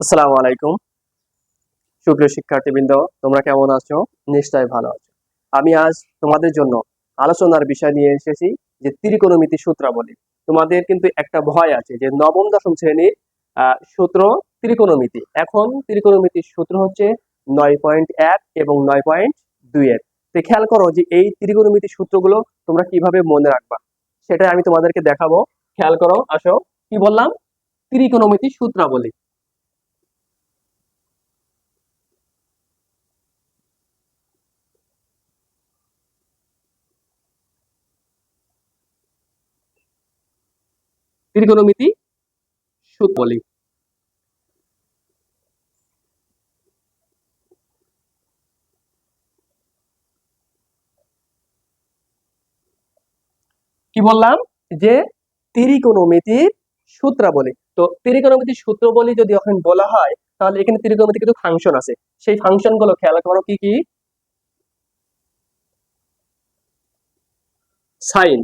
আসসালামু আলাইকুম। সুপ্রিয় শিক্ষার্থীবৃন্দ, তোমরা কেমন আছো? নিশ্চয় ভালো আছো। আমি আজ তোমাদের জন্য আলোচনার বিষয় নিয়ে এসেছি যে ত্রিকোণমিতি সূত্রাবলী। তোমাদের কিন্তু একটা ভয় আছে যে নবম, দশম শ্রেণির সূত্র ত্রিকোণমিতি। এখন ত্রিকোণমিতির সূত্র হচ্ছে নয় পয়েন্ট এক এবং নয় পয়েন্ট দুই এর। তো খেয়াল করো যে এই ত্রিকোণমিতি সূত্রগুলো তোমরা কীভাবে মনে রাখবা? সেটাই আমি তোমাদেরকে দেখাবো। খেয়াল করো, আসো। কি বললাম? ত্রিকোণমিতি সূত্রাবলী। ত্রিকোণমিতি সূত্র বলি। কি বললাম? যে ত্রিকোণমিতির সূত্রাবলী তো ত্রিকোণমিতির সূত্রাবলী যদি এখন বলা হয়, তাহলে এখানে ত্রিকোণমিতি কিছু ফাংশন আছে। সেই ফাংশনগুলো খেয়াল করো কি কি? Sine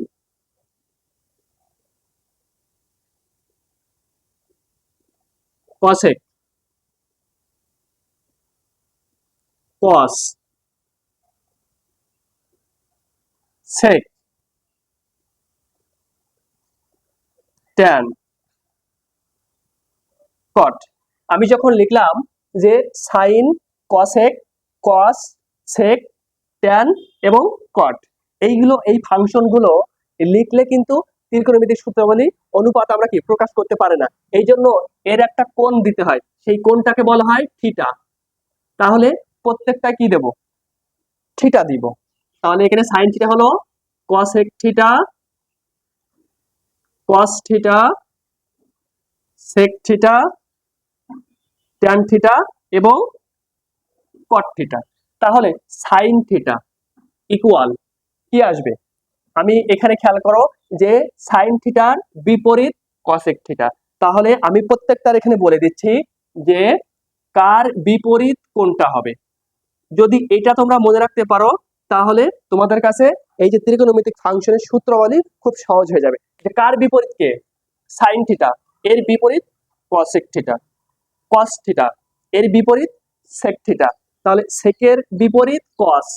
cosec cos sec tan cot আমি যখন লিখলাম যে sine cosec cos sec tan এবং কট এইগুলো, এই ফাংশনগুলো লিখলে কিন্তু ত্রিকোণমিতিক সূত্রাবলী অনুপাত আমরা কি? প্রকাশ করতে পারে না। এই জন্য এর একটা কোণ দিতে হয়। সেই কোণটাকে বলা হয় থিটা। তাহলে প্রত্যেকটা কি দেব? থিটা দিব। তাহলে এখানে সাইন থিটা হলো cosec theta cos theta sec theta tan theta এবং কট থিটা। তাহলে সাইন থিটা ইকুয়াল কি আসবে? আমি এখানে খেয়াল করো যে সাইন থিটার বিপরীত কসেক থিটা তাহলে আমি প্রত্যেকটার এখানে বলে দিচ্ছি যে কার বিপরীত কোনটা হবে। যদি এটা তোমরা মনে রাখতে পারো, তাহলে তোমাদের কাছে এই যে ত্রিকোণমিতিক ফাংশনের সূত্রাবলী খুব সহজ হয়ে যাবে। যে কার বিপরীত কে? সাইন থিটা এর বিপরীত কসেক থিটা কস থিটা এর বিপরীত সেক থিটা তাহলে সেকের বিপরীত কস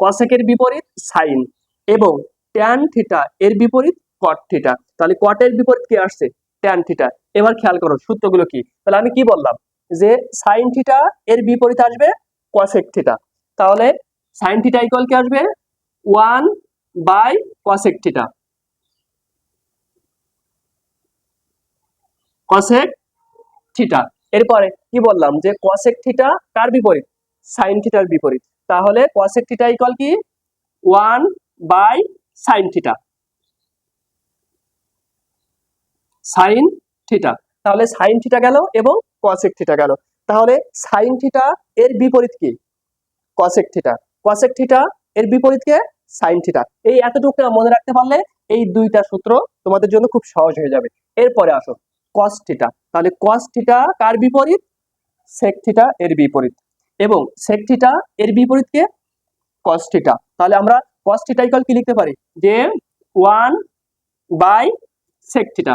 কসেকের বিপরীত সাইন এবং ট্যান থিটা এর বিপরীত কট থিটা তাহলে কটের বিপরীত কি আসছে? ট্যান থিটা এবার খেয়াল করো, সূত্রগুলো কি? তাহলে আমি কি বললাম? যে সাইন থিটা এর বিপরীত আসবে কসেক থিটা তাহলে সাইন থিটা ইকুয়াল কি আসবে? One by cosec theta cosec theta এরপরে কি বললাম? যে কসেক থিটা কার বিপরীত? সাইন থিটার বিপরীত। তাহলে কসেক থিটা ইকুয়াল কি? One by sine theta sine theta তাহলে সাইন থিটা গেল এবং কসেক থিটা গেল। তাহলে সাইন থিটা এর বিপরীত কি? কসেক থিটা কসেক থিটা এর বিপরীত কে? সাইন থিটা এই এতটুকু মনে রাখতে পারলে এই দুইটা সূত্র তোমাদের জন্য খুব সহজ হয়ে যাবে। এরপরে আসো কস থিটা তাহলে কস থিটা কার বিপরীত? সেক থিটা এর বিপরীত। এবং সেক থিটা এর বিপরীত কে? কস থিটা তাহলে আমরা কস থিটা ইকুয়াল কি লিখতে পারি? যে one by sec theta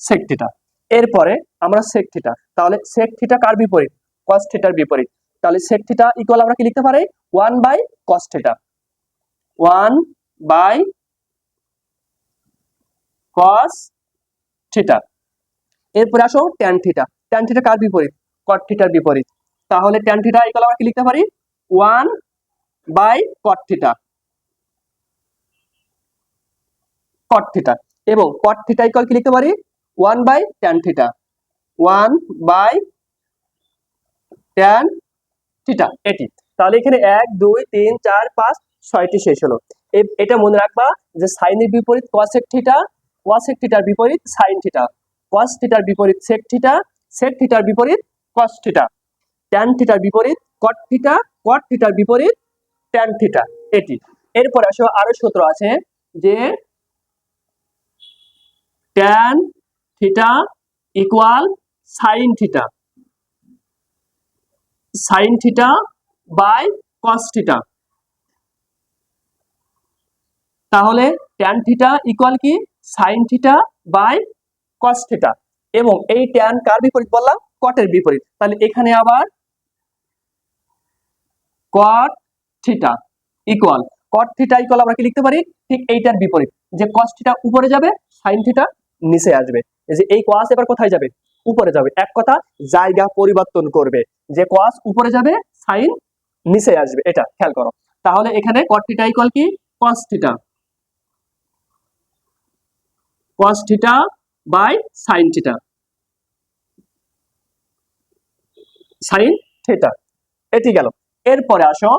sec theta এরপরে আমরা সেক থিটা তাহলে সেক থিটা কার বিপরীত? কস থিটার বিপরীত। তাহলে সেক থিটা ইকুয়াল আমরা কি লিখতে পারি? One by cos theta one by cos theta এরপরে আসো ট্যান থিটা ট্যান থিটা কার বিপরীত? কট থিটার বিপরীত। তাহলে ট্যান থিটা ইকুয়াল আমরা কি লিখতে পারি? One by cot theta theta এবং কট থিটা ইকুয়াল কি লিখতে পারি? One by tan theta one by tan theta এটি। তাহলে এখানে এক, দুই, তিন, চার, পাঁচ, ছয়টি শেষ হলো। এটা মনে রাখবা যে সাইনের বিপরীত কসেক থিটা কোয়াসেক থিটার বিপরীত সাইন থিটা কস থিটার বিপরীত সেক থিটা সেক থিটার বিপরীত কস থিটা ট্যান থিটার বিপরীত কট থিটা কট থিটার বিপরীত ট্যান থিটা এটি। এরপর আসো আরও সূত্র আছে যে tan theta equal sine theta sine theta by cos theta তাহলে ট্যান থিটা ইকুয়াল কি? সাইন থিটা বাই কস এবং এই ট্যান কার বিপরীত বললাম? কটের বিপরীত। তাহলে এখানে আবার cot theta equal cot theta equal আমরা কি লিখতে পারি? ঠিক এইটার বিপরীত, যে কস থিটা উপরে যাবে সাইন থিটা নিচে আসবে। যে এই কস এবার কোথায় যাবে? উপরে যাবে। এক কথা, জায়গা পরিবর্তন করবে। যে কস উপরে যাবে সাইন নিচে আসবে। এটা খেয়াল করো। তাহলে এখানে কট থিটা ইকুয়াল কি? Cos theta cos theta by sine theta sine theta এটি গেল। এরপরে আসো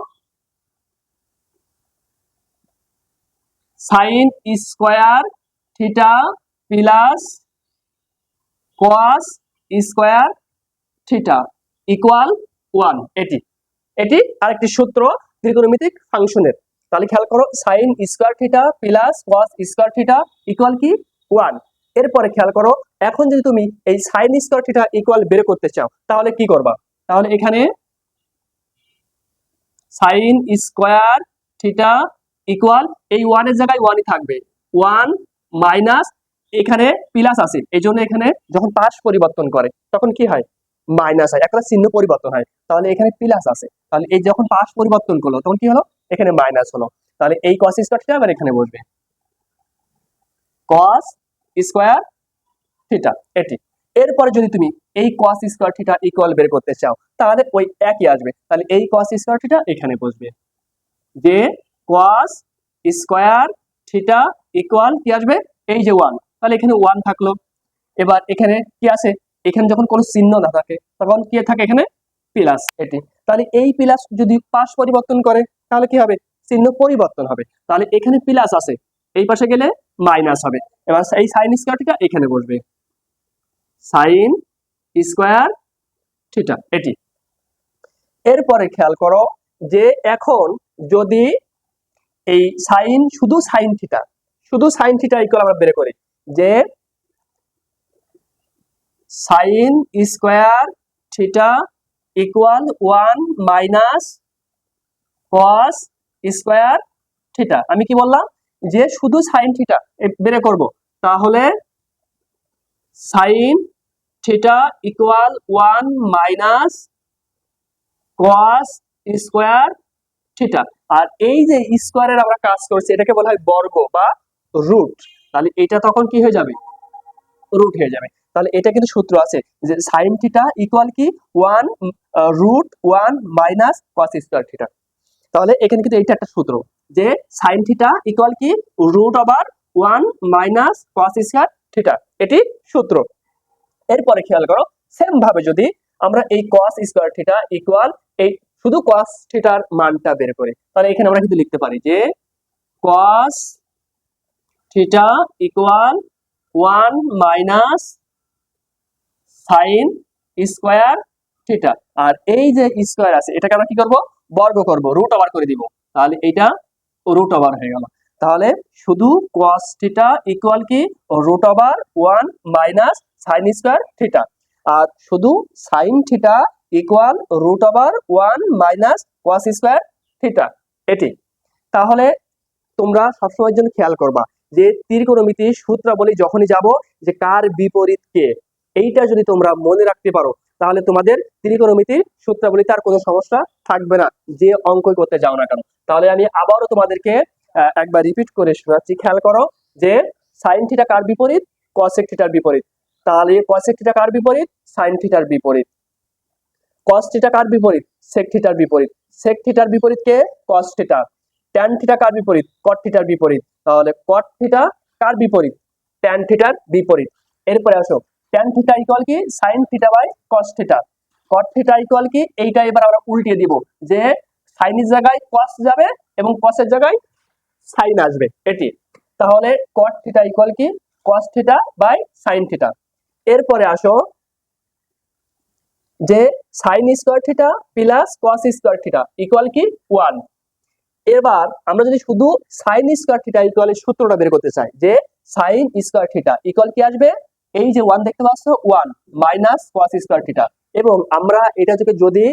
sine square theta plus cos square theta equal one এটি। এটি আরেকটি সূত্র ত্রিকোণমিতিক ফাংশনের। তাহলে খেয়াল করো sine square theta plus cos square theta equal কি? ওয়ান এরপরে খেয়াল করো, এখন যদি তুমি এই সাইন স্কোয়ার থিটা ইকুয়াল বের করতে চাও, তাহলে কি করবা? তাহলে এখানে সাইন স্কোয়ার থিটা ইকুয়াল এই ওয়ানের জায়গায় ওয়ানই থাকবে। ওয়ান মাইনাস এখানে প্লাস আছে। এই জন্য এখানে যখন পাশ পরিবর্তন করে, তখন কি হয়? মাইনাস হয়। একটা চিহ্ন পরিবর্তন হয়। তাহলে এখানে প্লাস আছে। তাহলে এই যখন পাশ পরিবর্তন করল, তখন কি হলো? এখানে মাইনাস হলো। তাহলে এই কস স্কোয়ার থিটা আবার এখানে বসবে। কস স্কোয়ার থিটা এটি। এরপরে যদি তুমি এই কস স্কোয়ার থিটা ইকুয়াল বের করতে চাও, তাহলে ওই একই আসবে। তাহলে এই কস স্কোয়ার থিটা এখানে বসবে। যে কস স্কোয়ার থিটা ইকুয়াল কি আসবে? এই যে ওয়ান তাহলে এখানে ওয়ান থাকল। এবার এখানে কি আছে? এখানে যখন কোনো চিহ্ন না থাকে, তখন কি থাকে এখানে? প্লাস এটি। তাহলে এই প্লাস যদি পাশ পরিবর্তন করে, তাহলে কি হবে? চিহ্ন পরিবর্তন হবে। তাহলে এখানে প্লাস আছে। এই পাশে গেলে মাইনাস হবে। এবার এই সাইন স্কোয়ার থিটা এখানে বসবে। সাইন স্কোয়ার থিটা এটি। এরপরে খেয়াল করো যে এখন যদি এই সাইন শুধু সাইন থিটা শুধু সাইন থিটা ইকুয়াল আমরা বের করি, যে sine square theta equal one minus cos square theta আমি কি বললাম? যে শুধু সাইন থিটা বের করব, তাহলে sine theta equal one minus cos square theta আর এই যে স্কোয়ারের আমরা কাজ করছি, এটাকে বলা হয় বর্গ বা রুট তাহলে এটা তখন কি হয়ে যাবে? রুট হয়ে যাবে। তাহলে এটা কিন্তু সূত্র আছে যে সাইন থিটা ইকুয়াল কি? One root one minus cos square theta তাহলে এখানে কিন্তু এইটা একটা সূত্র যে সাইন থিটা ইকুয়াল কি? Root over one minus cos square theta এটি সূত্র। এরপরে খেয়াল করো সেম ভাবে যদি আমরা এই কস স্কোয়ার থিটা ইকুয়াল এই শুধু কস থিটার মানটা বের করে, তাহলে এখানে আমরা কিন্তু লিখতে পারি যে cos theta equal one minus sine square theta আর এই যে স্কোয়ার আছে, এটাকে আমরা কি করব? বর্গ করব রুট ওভার করে দিব। তাহলে এইটা রুট ওভার হয়ে গেল। তাহলে শুধু কস থিটা ইকুয়াল কি? Root over one minus sine square theta আর শুধু sine theta equal root over one minus cos square theta এটি। তাহলে তোমরা সবসময়ের জন্য খেয়াল করবা যে ত্রিকোণমিতি সূত্রাবলী যখনই যাব যে কার বিপরীত কে, এইটা যদি তোমরা মনে রাখতে পারো, তাহলে তোমাদের ত্রিকোণমিতির সূত্রাবলীতে আর কোনো সমস্যা থাকবে না। যে অঙ্কই করতে যাও না কেন। তাহলে আমি আবারও তোমাদেরকে একবার রিপিট করে শোনাচ্ছি। খেয়াল করো যে সাইন থিটা কার বিপরীত? কসেক থিটার বিপরীত। তাহলে কসেক থিটা কার বিপরীত? সাইন থিটার বিপরীত। কস থিটা কার বিপরীত? সেক থিটার বিপরীত। সেক থিটার বিপরীত কে? কস থিটা ট্যান থিটা কার বিপরীত? কট থিটার বিপরীত। তাহলে কট থিটা কার বিপরীত? ট্যান থিটার বিপরীত। এরপরে আসো। ট্যান থিটা ইকুয়াল কি? Sine theta by cos theta cot theta equal কি? এইটা এবার আমরা উল্টিয়ে দিব। যে সাইনের জায়গায় কস যাবে এবং কসের জায়গায় সাইন আসবে এটি। তাহলে কট থিটা ইকুয়াল কি? Cos theta by sine theta এরপরে আসো, যে sine square theta plus cos square theta equal কি? ওয়ান এবার আমরা যদি শুধু সাইন স্কোয়ার থিটা ইকুয়ালের সূত্রটা বের করতে চাই, যে সাইন স্কোয়ার থিটা ইকুয়াল কি আসবে? এই যে ওয়ান দেখতে পাচ্ছ one minus cos square theta এবং আমরা এটা যদি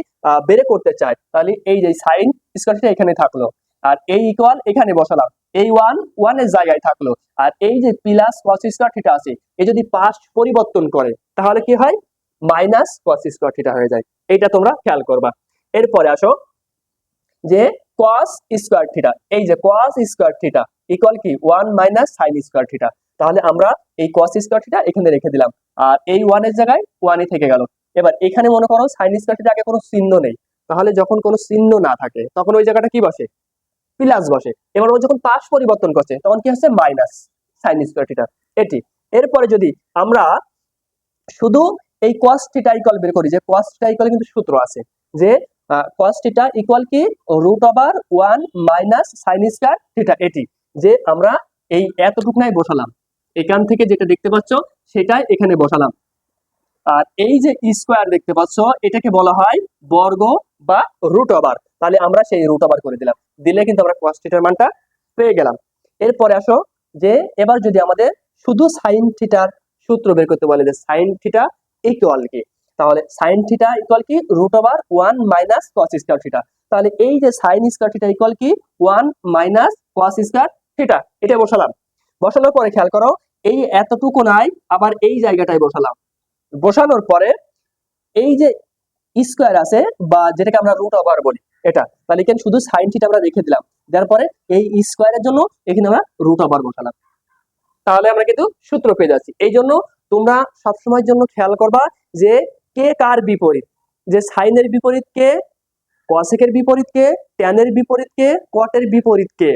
বের করতে চাই, তাহলে এই যে সাইন স্কোয়ার থিটা এখানে থাকল। আর এই ইকুয়াল এখানে বসালাম। এই ওয়ান ওয়ানের জায়গায় থাকল। আর এই যে প্লাস কস স্কোয়ার থিটা আছে, এ যদি পাশ পরিবর্তন করে, তাহলে কি হয়? মাইনাস কস স্কোয়ার থিটা হয়ে যায়। এটা তোমরা খেয়াল করবা। এরপরে আসো যে কস স্কোয়ার থিটা এই যে কস স্কোয়ার থিটা ইকুয়াল কি? One minus sine square theta তাহলে আমরা এই কস স্কোয়ার থিটা এখানে রেখে দিলাম। আর এই ওয়ানের জায়গায় ওয়ানই থেকে গেল। এবার এখানে মনে করো সাইন স্কোয়ার থিটা আগে কোনো চিহ্ন নেই। তাহলে যখন কোনো চিহ্ন না থাকে, তখন ওই জায়গাটা কি বসে? প্লাস বসে। এবার ও যখন পাশ পরিবর্তন করছে, তখন কি হচ্ছে? মাইনাস সাইন স্কোয়ার থিটা এটি। এরপরে যদি আমরা শুধু এই কস থিটা ইকুয়াল বের করি, যে কস থিটা ইকুয়াল কিন্তু সূত্র আছে, যে কস থিটা ইকুয়াল কি? Root over one minus sine square theta এটি। যে আমরা এই এতটুকুনাই বসালাম। এখান থেকে যেটা দেখতে পাচ্ছ, সেটাই এখানে বসালাম। আর এই যে স্কোয়ার দেখতে পাচ্ছ, এটাকে বলা হয় বর্গ বা রুট ওভার তাহলে আমরা সেই রুট ওভার করে দিলাম। দিলে কিন্তু আমরা কস থিটার মানটা পেয়ে গেলাম। এরপরে আসো যে এবার যদি আমাদের শুধু সাইন থিটার সূত্র বের করতে বলে যে সাইন থিটা ইকুয়াল কি? তাহলে সাইন থিটা ইকুয়াল কি? Root over one minus cos square theta তাহলে এই যে সাইন স্কোয়ার থিটা ইকুয়াল কি? ওয়ান মাইনাস স্কোয়ার থিটা এটা বসালাম। বসানোর পরে খেয়াল করো, এই এতটুকু নাই, আবার এই জায়গাটায় বসালাম। বসানোর পরে এই যে স্কোয়ার আছে বা যেটাকে আমরা রুট ওভার বলি এটা। তাহলে এখানে শুধু সাইন থিটা আমরা রেখে দিলাম। দেওয়ার পরে এই স্কোয়ারের জন্য এখানে আমরা রুট ওভার বসালাম। তাহলে আমরা কিন্তু সূত্র পেয়ে যাচ্ছি। এই জন্য তোমরা সবসময়ের জন্য খেয়াল করবা যে কে কার বিপরীত? যে সাইনের বিপরীত কে কসেকের বিপরীত কে ট্যানের বিপরীত কে কটের বিপরীত কে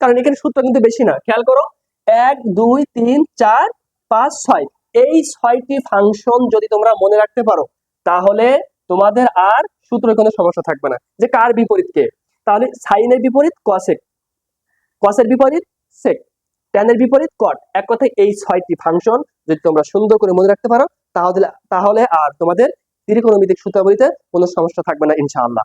কারণ এখানে সূত্র কিন্তু বেশি না। খেয়াল করো, এক, দুই, তিন, চার, পাঁচ, ছয়। এই ছয়টি ফাংশন যদি তোমরা মনে রাখতে পারো, তাহলে তোমাদের আর সূত্র কোনো সমস্যা থাকবে না। যে কার বিপরীত কে? তাহলে সাইনের বিপরীত কসেক কসের বিপরীত সেক ট্যানের বিপরীত কট এক কথায় এই ছয়টি ফাংশন যদি তোমরা সুন্দর করে মনে রাখতে পারো, তাহলে তাহলে আর তোমাদের ত্রিকোণমিতিক সূত্রাবলীতে কোনো সমস্যা থাকবে না, ইনশাআল্লাহ।